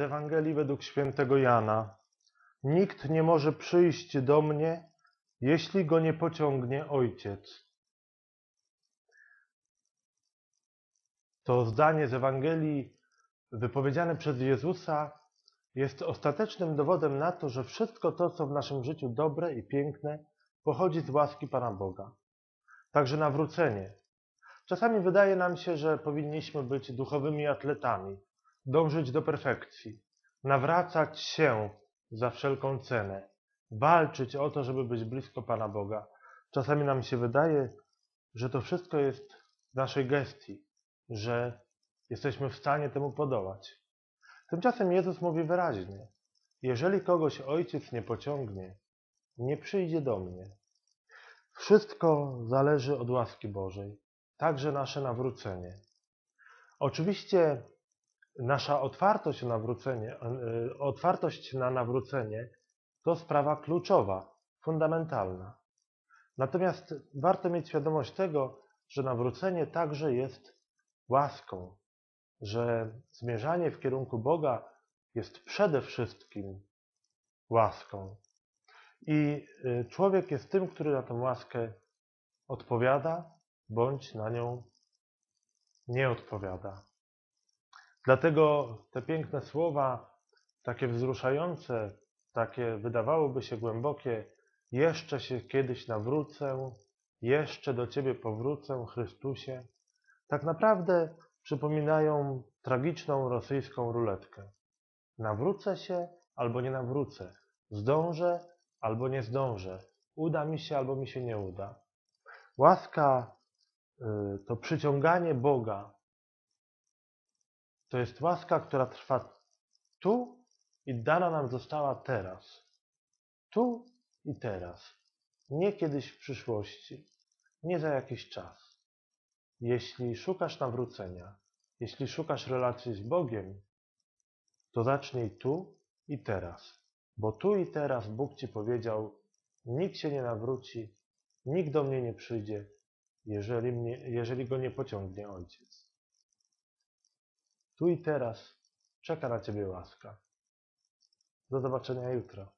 Ewangelii według świętego Jana. Nikt nie może przyjść do mnie, jeśli go nie pociągnie Ojciec. To zdanie z Ewangelii wypowiedziane przez Jezusa jest ostatecznym dowodem na to, że wszystko to, co w naszym życiu dobre i piękne, pochodzi z łaski Pana Boga. Także nawrócenie. Czasami wydaje nam się, że powinniśmy być duchowymi atletami, dążyć do perfekcji, nawracać się za wszelką cenę, walczyć o to, żeby być blisko Pana Boga. Czasami nam się wydaje, że to wszystko jest w naszej gestii, że jesteśmy w stanie temu podołać. Tymczasem Jezus mówi wyraźnie: Jeżeli kogoś ojciec nie pociągnie, nie przyjdzie do mnie. Wszystko zależy od łaski Bożej, także nasze nawrócenie. Oczywiście nasza otwartość na nawrócenie, e, otwartość na nawrócenie to sprawa kluczowa, fundamentalna. Natomiast warto mieć świadomość tego, że nawrócenie także jest łaską, że zmierzanie w kierunku Boga jest przede wszystkim łaską. I y, człowiek jest tym, który na tę łaskę odpowiada, bądź na nią nie odpowiada. Dlatego te piękne słowa, takie wzruszające, takie wydawałoby się głębokie, jeszcze się kiedyś nawrócę, jeszcze do Ciebie powrócę, Chrystusie, tak naprawdę przypominają tragiczną rosyjską ruletkę. Nawrócę się albo nie nawrócę, zdążę albo nie zdążę, uda mi się albo mi się nie uda. Łaska y, to przyciąganie Boga. To jest łaska, która trwa tu i dana nam została teraz. Tu i teraz. Nie kiedyś w przyszłości, nie za jakiś czas. Jeśli szukasz nawrócenia, jeśli szukasz relacji z Bogiem, to zacznij tu i teraz. Bo tu i teraz Bóg ci powiedział: Nikt się nie nawróci, nikt do mnie nie przyjdzie, jeżeli, mnie, jeżeli go nie pociągnie Ojciec. Tu i teraz czeka na ciebie łaska. Do zobaczenia jutro.